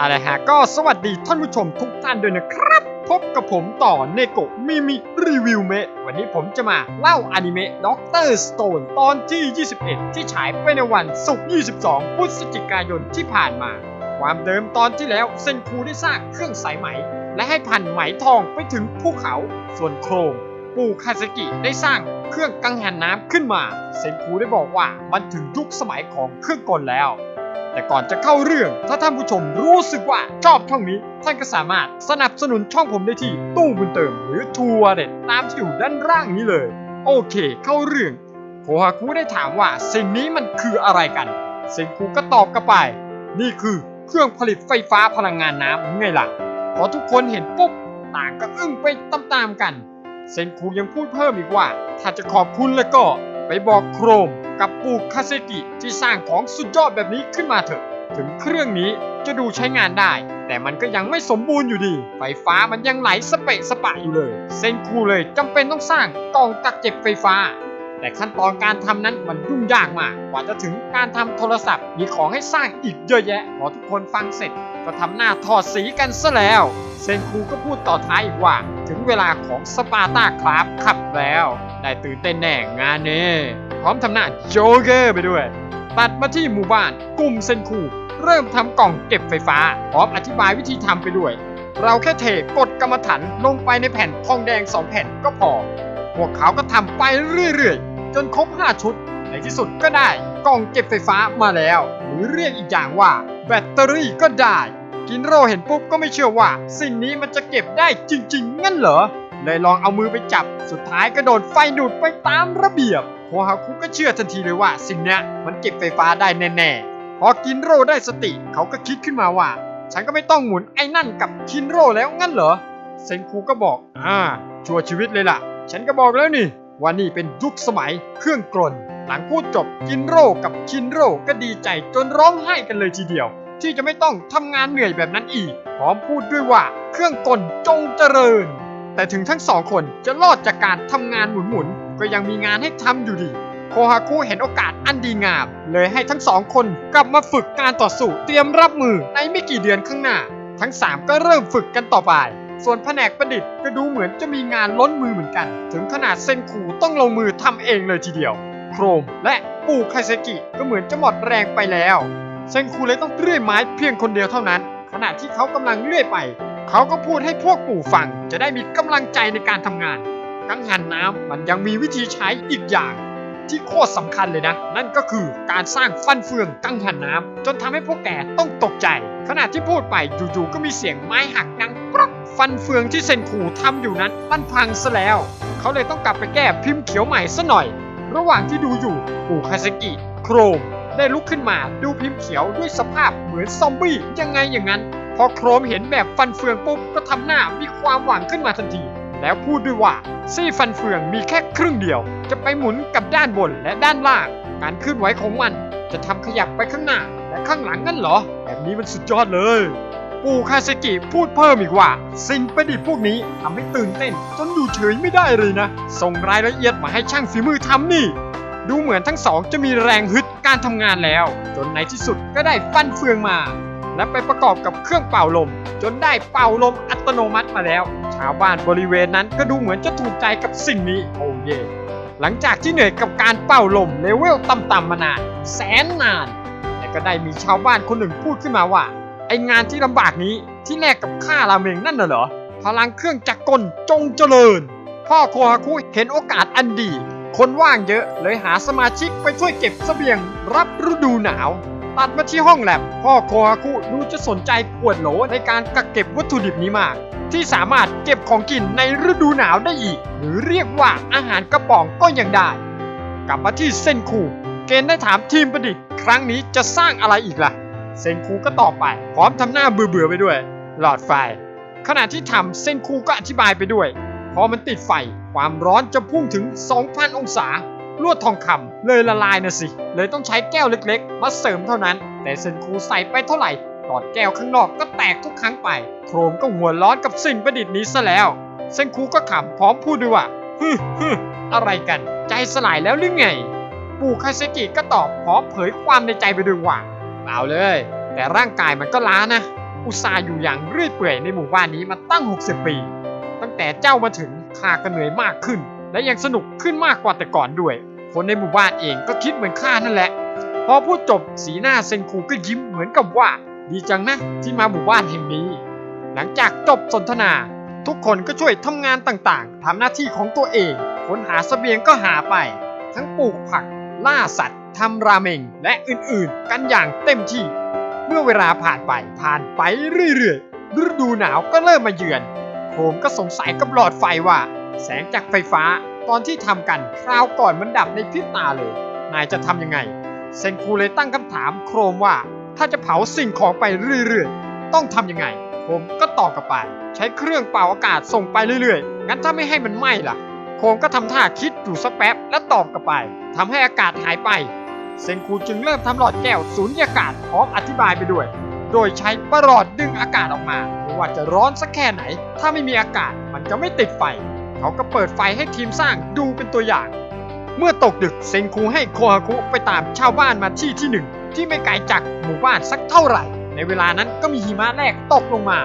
อะไรฮะก็สวัสดีท่านผู้ชมทุกท่านด้วยนะครับ พบกับผมต่อเนโกะมิมิรีวิวเมะวันนี้ผมจะมาเล่าอนิเมะด็อกเตอร์สโตนตอนที่ 21 ที่ฉายไปในวันศุกร์ 22 พฤศจิกายนที่ผ่านมา ความเดิมตอนที่แล้วเซนคูได้สร้างเครื่องสายไหม และให้พันไหมทองไปถึงภูเขา ส่วนโครมปู่คาสกิได้สร้างเครื่องกังหันน้ำขึ้นมา เซนคูได้บอกว่ามันถึงยุคสมัยของเครื่องกลแล้ว แต่ก่อนจะเข้าเรื่อง ถ้าท่านผู้ชมรู้สึกว่าชอบช่องนี้ ท่านก็สามารถสนับสนุนช่องผมได้ที่ตู้บุญเติมหรือทัวร์เด็ดตามที่อยู่ด้านล่างนี้เลย โอเค เข้าเรื่องโคฮาคุได้ถามว่าสิ่งนี้มันคืออะไรกันเซนคูก็ตอบกลับไป นี่คือเครื่องผลิตไฟฟ้าพลังงานน้ำไงล่ะพอทุกคนเห็นปุ๊บต่างก็อึ้งไปตามๆกัน เซนคูยังพูดเพิ่มอีกว่า ถ้าจะขอบคุณแล้วก็ไปบอกโครม กับปูคาเซกิที่สร้างของสุดยอดแบบนี้ขึ้นมาเถอะ ถึงเครื่องนี้จะดูใช้งานได้ แต่มันก็ยังไม่สมบูรณ์อยู่ดี ไฟฟ้ามันยังไหลสเปะสปะอยู่เลย เซนคูเลยจำเป็นต้องสร้างกล่องกักเก็บไฟฟ้า แต่ขั้นตอนการทำนั้นมันยุ่งยากมาก กว่าจะถึงการทำโทรศัพท์ มีของให้สร้างอีกเยอะแยะ พอทุกคนฟังเสร็จก็ทำหน้าถอดสีกันซะแล้ว เซนคูก็พูดต่อท้ายอีกว่า ถึงเวลาของสปาร์ตาครับขับแล้ว ได้ตื่นเต้นแน่งานนี้ ร้อมทำหน้าโจเกอร์ไปด้วย ตัดมาที่หมู่บ้านกลุ่มเซนคูเริ่มทำกล่องเก็บไฟฟ้า พร้อมอธิบายวิธีทำไปด้วย เราแค่เทกดกรรมฐานลงไปในแผ่นทองแดง2แผ่นก็พอ พวกเขาก็ทำไปเรื่อยๆ จนครบ 5 ชุด ในที่สุดก็ได้กล่องเก็บไฟฟ้ามาแล้ว หรือเรียกอีกอย่างว่า แบตเตอรี่ก็ได้ กินโรเห็นปุ๊บก็ไม่เชื่อว่า สิ่งนี้มันจะเก็บได้จริง ๆ งั้นเหรอเลยลองเอามือไปจับ สุดท้ายก็โดนไฟดูดไปตามระเบียบ โคฮาคุก็เชื่อทันทีเลยว่าสิ่งเนี้ยมันเก็บไฟฟ้าได้แน่ๆ พอกินโรได้สติเขาก็คิดขึ้นมาว่า ฉันก็ไม่ต้องหมุนไอ้นั่นกับคินโรแล้วงั้นเหรอ เซนคูก็บอกอ่าชัวชีวิตเลยล่ะ ฉันก็บอกแล้วนี่ว่านี่เป็นยุคสมัยเครื่องกลนหลังพูดจบกินโรกับคินโรก็ดีใจจนร้องไห้กันเลยทีเดียว ที่จะไม่ต้องทำงานเหนื่อยแบบนั้นอีก พร้อมพูดด้วยว่าเครื่องกลจงเจริญ แต่ถึงทั้งสองคนจะรอดจากการทำงานหมุนๆ ก็ยังมีงานให้ทำอยู่ดีโคฮาคุเห็นโอกาสอันดีงาม เลยให้ทั้งสองคนกลับมาฝึกการต่อสู้เตรียมรับมือในไม่กี่เดือนข้างหน้า ทั้ง 3 ก็เริ่มฝึกกันต่อไป ส่วนแผนกประดิษฐ์ก็ดูเหมือนจะมีงานล้นมือเหมือนกัน ถึงขนาดเซนคูต้องลงมือทำเองเลยทีเดียว โครมและปูคาเซกิก็เหมือนจะหมดแรงไปแล้ว เซนคูเลยต้องเลื่อยไม้เพียงคนเดียวเท่านั้น ขณะที่เขากำลังเลื่อยไป เขาก็พูดให้พวกปู่ฟังจะได้มีกำลังใจในการทำงาน กังหันน้ำมันยังมีวิธีใช้อีกอย่าง ที่โคตรสำคัญเลยนะ นั่นก็คือการสร้างฟันเฟืองกังหันน้ำจนทำให้พวกแกต้องตกใจ ขณะที่พูดไปอยู่ๆก็มีเสียงไม้หักดังกรอกฟันเฟืองที่เซนคูทำอยู่นั้นมันพังซะแล้ว เขาเลยต้องกลับไปแก้พิมพ์เขียวใหม่ซะหน่อย ระหว่างที่ดูอยู่ปู่คาสกิโครมได้ลุกขึ้นมาดูพิมพ์เขียวด้วยสภาพเหมือนซอมบี้ยังไงอย่างนั้น พอโครมเห็นแบบฟันเฟืองปุ๊บก็ทำหน้ามีความหวังขึ้นมาทันที แล้วพูดด้วยว่าซี่ฟันเฟืองมีแค่ครึ่งเดียว จะไปหมุนกับด้านบนและด้านล่าง การเคลื่อนไหวของมัน จะทำขยับไปข้างหน้าและข้างหลังนั่นเหรอ แบบนี้มันสุดยอดเลยปู่คาเซกิพูดเพิ่มอีกว่า สิ่งประดิษฐ์พวกนี้ทำให้ตื่นเต้น จนอยู่เฉยไม่ได้เลยนะ ส่งรายละเอียดมาให้ช่างฝีมือทำนี่ ดูเหมือนทั้งสองจะมีแรงฮึดการทำงานแล้ว จนในที่สุดก็ได้ฟันเฟืองมา และไปประกอบกับเครื่องเป่าลม จนได้เป่าลมอัตโนมัติมาแล้ว ชาวบ้านบริเวณนั้นก็ดูเหมือนจะถูกใจกับสิ่งนี้โอ้เย่หลังจากที่เหนื่อยกับการเป่าลมเลเวลต่ำๆมานาน แสนนาน แต่ก็ได้มีชาวบ้านคนหนึ่งพูดขึ้นมาว่า ไองานที่ลำบากนี้ที่แลกกับค่าราเมงนั่นน่ะเหรอพลังเครื่องจักรกลจงเจริญ พ่อโคฮาคุเห็นโอกาสอันดี คนว่างเยอะเลยหาสมาชิกไปช่วยเก็บเสบียงรับฤดูหนาว ตัดมาที่ห้องแลบพ่อโคฮาคุดูจะสนใจขวดโหลในการกักเก็บวัตถุดิบนี้มาก ที่สามารถเก็บของกินในฤดูหนาวได้อีก หรือเรียกว่าอาหารกระป๋องก็ยังได้ กลับมาที่เซนคูเกณฑ์ได้ถามทีมประดิษฐ์ครั้งนี้จะสร้างอะไรอีกล่ะเซนคูก็ตอบไป พร้อมทำหน้าเบื่อๆไปด้วย หลอดไฟ ขณะที่ทำเซนคูก็อธิบายไปด้วย พอมันติดไฟความร้อนจะพุ่งถึง 2,000 องศา ลวดทองคำเลยละลายนะสิ เลยต้องใช้แก้วเล็กๆ มาเสริมเท่านั้น แต่เซนคูใส่ไปเท่าไหร่หลอดแก้วข้างนอกก็แตกทุกครั้งไป โครมก็หัวร้อนกับสิ่งประดิษฐ์นี้ซะแล้ว เซนคูก็ขำพร้อมพูดด้วยว่าฮึฮึอะไรกัน ใจสลายแล้วหรือไง ปู่คาเซกิก็ตอบพร้อมเผยความในใจไปด้วยว่าเปล่าเลย แต่ร่างกายมันก็ล้านะ อุตส่าห์อยู่อย่างเรื่อยเปื่อยในหมู่บ้านนี้มาตั้ง 60 ปี ตั้งแต่เจ้ามาถึงข้าก็เหนื่อยมากขึ้น และยังสนุกขึ้นมากกว่าแต่ก่อนด้วย คนในหมู่บ้านเองก็คิดเหมือนข้านั่นแหละ พอพูดจบสีหน้าเซนคูก็ยิ้มเหมือนกับว่า ดีจังนะที่มาหมู่บ้านแห่งนี้ หลังจากจบสนทนา ทุกคนก็ช่วยทำงานต่างๆทำหน้าที่ของตัวเองค้นหาเสบียงก็หาไป ทั้งปลูกผัก ล่าสัตว์ทำราเมงและอื่นๆ กันอย่างเต็มที่ เมื่อเวลาผ่านไปผ่านไปเรื่อยๆฤดูหนาวก็เริ่มมาเยือนโคมก็สงสัยกับหลอดไฟว่า แสงจากไฟฟ้า ตอนที่ทำกันคราวก่อนมันดับในพริบตาเลย นายจะทำยังไง เซนคูเลยตั้งคำถามโครมว่าถ้าจะเผาสิ่งของไปเรื่อยๆ ต้องทำยังไง ผมก็ตอบกลับไป ใช้เครื่องเป่าอากาศส่งไปเรื่อยๆ งั้นถ้าไม่ให้มันไหม้ล่ะ โคมก็ทำท่าคิดอยู่สักแป๊บแล้วตอบกลับไปทำให้อากาศหายไป เซนคูจึงเริ่มทำหลอดแก้วสูญญากาศพร้อมอธิบายไปด้วย โดยใช้ประหลอดดึงอากาศออกมาไม่ว่าจะร้อนสักแค่ไหน ถ้าไม่มีอากาศมันจะไม่ติดไฟ เขาก็เปิดไฟให้ทีมสร้างดูเป็นตัวอย่าง เมื่อตกดึกเซนคูให้โคฮาคุไปตามชาวบ้านมาที่ที่หนึ่งที่ไม่ไกลจากหมู่บ้านสักเท่าไหร่ ในเวลานั้นก็มีหิมะแรกตกลงมา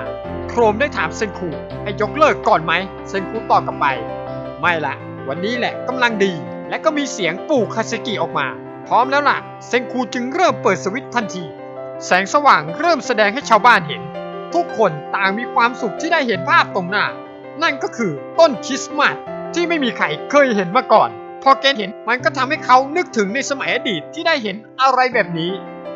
โครมได้ถามเซนคูให้ยกเลิกก่อนไหมเซนคูตอบกลับไป ไม่ละวันนี้แหละกำลังดี และก็มีเสียงปู่คาเซกิออกมา พร้อมแล้วล่ะ เซนคูจึงเริ่มเปิดสวิตช์ทันที แสงสว่างเริ่มแสดงให้ชาวบ้านเห็น ทุกคนต่างมีความสุขที่ได้เห็นภาพตรงหน้า นั่นก็คือต้นคริสต์มาสที่ไม่มีใครเคยเห็นมาก่อน พอเกณฑ์เห็นมันก็ทำให้เขานึกถึงในสมัยอดีตที่ได้เห็นอะไรแบบนี้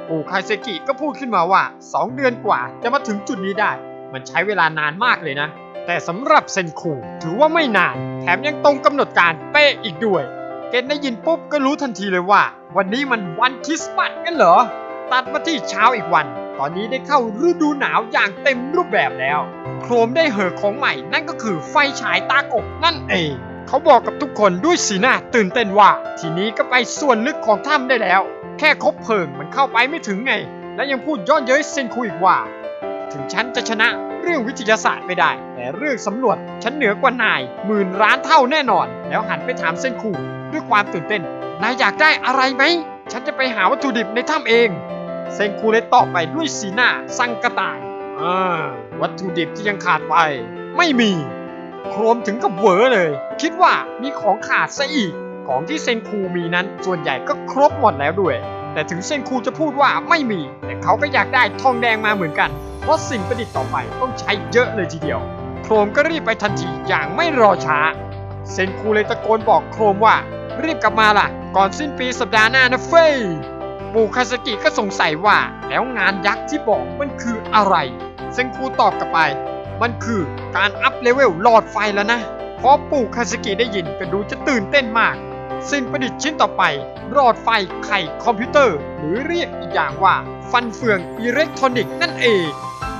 ปู่คาเซกิก็พูดขึ้นมาว่า 2 เดือนกว่าจะมาถึงจุดนี้ได้ มันใช้เวลานานมากเลยนะ แต่สำหรับเซนคูถือว่าไม่นาน แถมยังตรงกำหนดการเป๊ะอีกด้วย เกณฑ์ได้ยินปุ๊บก็รู้ทันทีเลยว่า วันนี้มันวันคริสต์มาสกันเหรอ ตัดมาที่เช้าอีกวัน ตอนนี้ได้เข้าฤดูหนาวอย่างเต็มรูปแบบแล้ว โครมได้เหอของใหม่นั่นก็คือไฟฉายตากบนั่นเอง เขาบอกกับทุกคนด้วยสีหน้าตื่นเต้นว่า ทีนี้ก็ไปส่วนลึกของถ้ำได้แล้ว แค่คบเพลิงมันเข้าไปไม่ถึงไง และยังพูดย้อนเย้ยเซนคุอีกว่า ถึงฉันจะชนะเรื่องวิทยาศาสตร์ไม่ได้ แต่เรื่องสำรวจฉันเหนือกว่านายหมื่นล้านเท่าแน่นอน แล้วหันไปถามเซนคูด้วยความตื่นเต้นนายอยากได้อะไรไหม ฉันจะไปหาวัตถุดิบในถ้ำเอง เซนคูเลยตอบไปด้วยสีหน้าสังกระต่ายวัตถุดิบที่ยังขาดไป ไม่มี โครมถึงกับเวอเลย คิดว่ามีของขาดซะอีก ของที่เซนคูมีนั้นส่วนใหญ่ก็ครบหมดแล้วด้วย แต่ถึงเซนคูจะพูดว่าไม่มี แต่เขาก็อยากได้ทองแดงมาเหมือนกัน เพราะสิ่งประดิษฐ์ต่อไปต้องใช้เยอะเลยทีเดียว โครมก็รีบไปทันทีอย่างไม่รอช้า เซนคูเลยตะโกนบอกโครมว่า รีบกลับมาล่ะ ก่อนสิ้นปีสัปดาห์หน้านะเฟ้ย ปู่คาสกิก็สงสัยว่าแล้วงานยักษ์ที่บอกมันคืออะไรเซนคูตอบกลับไป มันคือการอัพเลเวลหลอดไฟแล้วนะพอปู่คาสกิได้ยินก็ดูจะตื่นเต้นมาก สิ่งประดิษฐ์ชิ้นต่อไปหลอดไฟไข่คอมพิวเตอร์ หรือเรียกอีกอย่างว่าฟันเฟืองอิเล็กทรอนิกส์นั่นเอง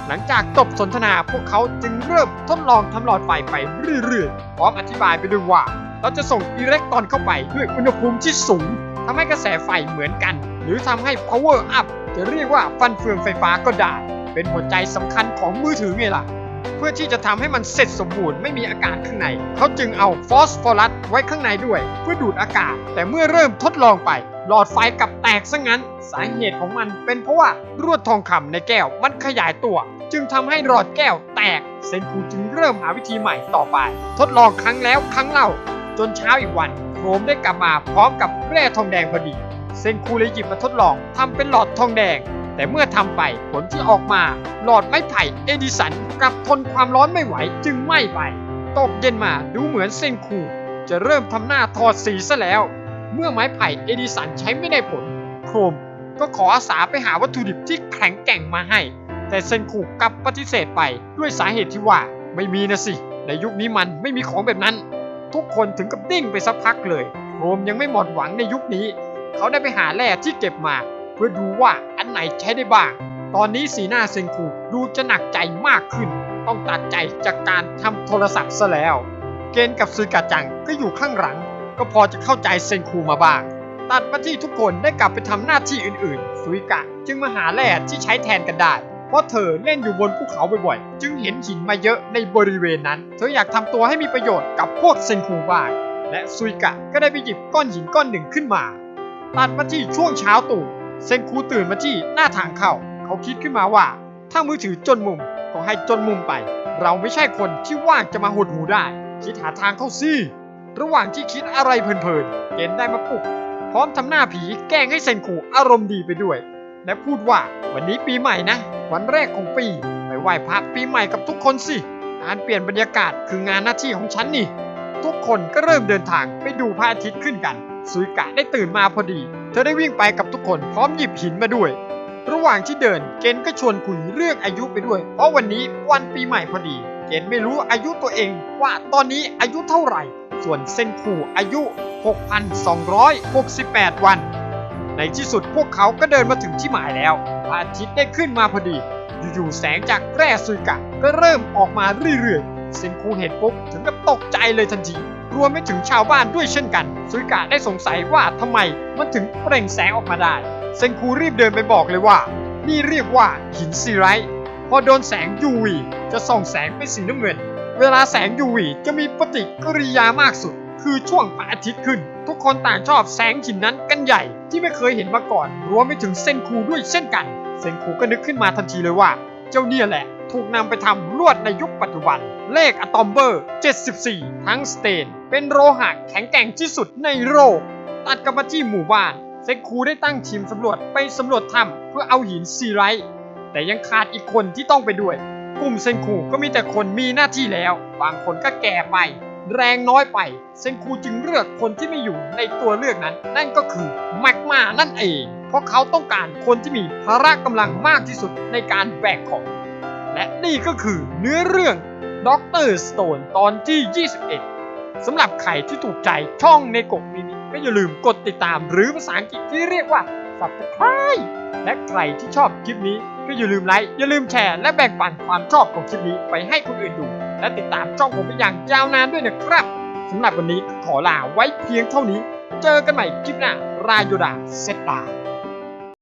หลังจากจบสนทนาพวกเขาจึงเริ่มทดลองทำหลอดไฟไปเรื่อยๆ พร้อมอธิบายไปด้วยว่า เราจะส่งอิเล็กตรอนเข้าไปด้วยอุณหภูมิที่สูงทำให้กระแสไฟเหมือนกัน หรือทำให้ power up จะเรียกว่าฟันเฟืองไฟฟ้าก็ได้ เป็นหัวใจสำคัญของมือถือไงล่ะ เพื่อที่จะทำให้มันเสร็จสมบูรณ์ไม่มีอากาศข้างใน เขาจึงเอาฟอสฟอรัสไว้ข้างในด้วย เพื่อดูดอากาศ แต่เมื่อเริ่มทดลองไป หลอดไฟกลับแตกซะงั้น สาเหตุของมันเป็นเพราะว่ารวดทองคำในแก้วมันขยายตัว จึงทำให้หลอดแก้วแตก เซนคูจึงเริ่มหาวิธีใหม่ต่อไป ทดลองครั้งแล้วครั้งเล่า จนเช้าอีกวันโครมได้กลับมาพร้อมกับแร่ทองแดงพอดี เซนคูเลยหยิบมาทดลองทำเป็นหลอดทองแดง แต่เมื่อทำไปผลที่ออกมา หลอดไม้ไผ่เอดิสันกลับทนความร้อนไม่ไหวจึงไหม้ไปตกเย็นมาดูเหมือนเซนคูจะเริ่มทำหน้าถอดสีซะแล้ว เมื่อไม้ไผ่เอดิสันใช้ไม่ได้ผล โครมก็ขออาสาไปหาวัตถุดิบที่แข็งแกร่งมาให้ แต่เซนคูกลับปฏิเสธไปด้วยสาเหตุที่ว่าไม่มีนะสิ ในยุคนี้มันไม่มีของแบบนั้น ทุกคนถึงกับดิ้งไปสักพักเลยโครมยังไม่หมดหวังในยุคนี้ เขาได้ไปหาแร่ที่เก็บมา เพื่อดูว่าอันไหนใช้ได้บ้าง ตอนนี้สีหน้าเซนคูดูจะหนักใจมากขึ้น ต้องตัดใจจากการทำโทรศัพท์ซะแล้ว เกณฑ์กับซือกาจังก็อยู่ข้างหลัง ก็พอจะเข้าใจเซนคูมาบ้าง ตัดมาที่ทุกคนได้กลับไปทำหน้าที่อื่นๆซุยกะจึงมาหาแร่ที่ใช้แทนกันได้เพราะเธอเล่นอยู่บนภูเขาบ่อยๆ จึงเห็นหินมาเยอะในบริเวณนั้น เธออยากทำตัวให้มีประโยชน์กับพวกเซนคูบ้าง และซุยกะก็ได้ไปหยิบก้อนหินก้อนหนึ่งขึ้นมา ตัดมาที่ช่วงเช้าตู่เซนคูตื่นมาที่หน้าทางเข้า เขาคิดขึ้นมาว่าถ้ามือถือจนมุมก็ให้จนมุมไป เราไม่ใช่คนที่ว่างจะมาหดหูได้ คิดหาทางเข้าสิระหว่างที่คิดอะไรเพลินๆเกณฑ์ได้มาปลุก พร้อมทำหน้าผีแกล้งให้เซนคูอารมณ์ดีไปด้วย และพูดว่าวันนี้ปีใหม่นะ วันแรกของปีไปไหว้พระปีใหม่กับทุกคนสิการเปลี่ยนบรรยากาศคืองานหน้าที่ของฉันนี่ ทุกคนก็เริ่มเดินทางไปดูพระอาทิตย์ขึ้นกัน สุยกะได้ตื่นมาพอดี เธอได้วิ่งไปกับทุกคนพร้อมหยิบหินมาด้วย ระหว่างที่เดินเกณฑ์ก็ชวนคุยเรื่องอายุไปด้วย เพราะวันนี้วันปีใหม่พอดี เกณฑ์ไม่รู้อายุตัวเองว่าตอนนี้อายุเท่าไหร่ ส่วนเซนคูอายุ 6,268 วัน ในที่สุดพวกเขาก็เดินมาถึงที่หมายแล้วพระอาทิตย์ได้ขึ้นมาพอดี อยู่ๆแสงจากแร่ซุยกะก็เริ่มออกมาเรื่อยๆ เซนคูเห็นปุ๊บถึงกับตกใจเลยทันที รวมไปถึงชาวบ้านด้วยเช่นกันซุยกะได้สงสัยว่าทำไมมันถึงเปล่งแสงออกมาได้ เซนคูรีบเดินไปบอกเลยว่า นี่เรียกว่าหินซีไรต์พอโดนแสง UV จะส่องแสงเป็นสีน้ำเงิน เวลาแสง UV จะมีปฏิกิริยามากสุด คือช่วงพระอาทิตย์ขึ้น ทุกคนต่างชอบแสงหินนั้นกันใหญ่ที่ไม่เคยเห็นมาก่อน รวมไปถึงเซนคูด้วยเช่นกัน เซนคูก็นึกขึ้นมาทันทีเลยว่า เจ้าเนี่ยแหละ ถูกนำไปทำลวดในยุคปัจจุบัน เลขอะตอมเบอร์ 74 ทั้งสเตนเป็นโลหะแข็งแกร่งที่สุดในโลกตัดกับมาที่หมู่บ้าน เซนคูได้ตั้งทีมสำรวจไปสำรวจถ้ำเพื่อเอาหินซีไรต์แต่ยังขาดอีกคนที่ต้องไปด้วย กลุ่มเซนคูก็มีแต่คนมีหน้าที่แล้ว บางคนก็แก่ไป แรงน้อยไป เซนคูจึงเลือกคนที่ไม่อยู่ในตัวเลือกนั้น นั่นก็คือแมกมานั่นเอง เพราะเขาต้องการคนที่มีพละกำลังมากที่สุดในการแบกของ และนี่ก็คือเนื้อเรื่องด็อกเตอร์สโตนตอนที่ 21 สำหรับใครที่ถูกใจช่องในกบมินิก็อย่าลืมกดติดตามหรือภาษาอังกฤษที่เรียกว่า subscribe และใครที่ชอบคลิปนี้ก็อย่าลืมไลค์อย่าลืมแชร์และแบ่งปันความชอบของคลิปนี้ไปให้คนอื่นดูและติดตามช่องผมไปอย่างยาวนานด้วยนะครับสำหรับวันนี้ขอลาไว้เพียงเท่านี้ เจอกันใหม่คลิปหน้า รายโยดาเซตตา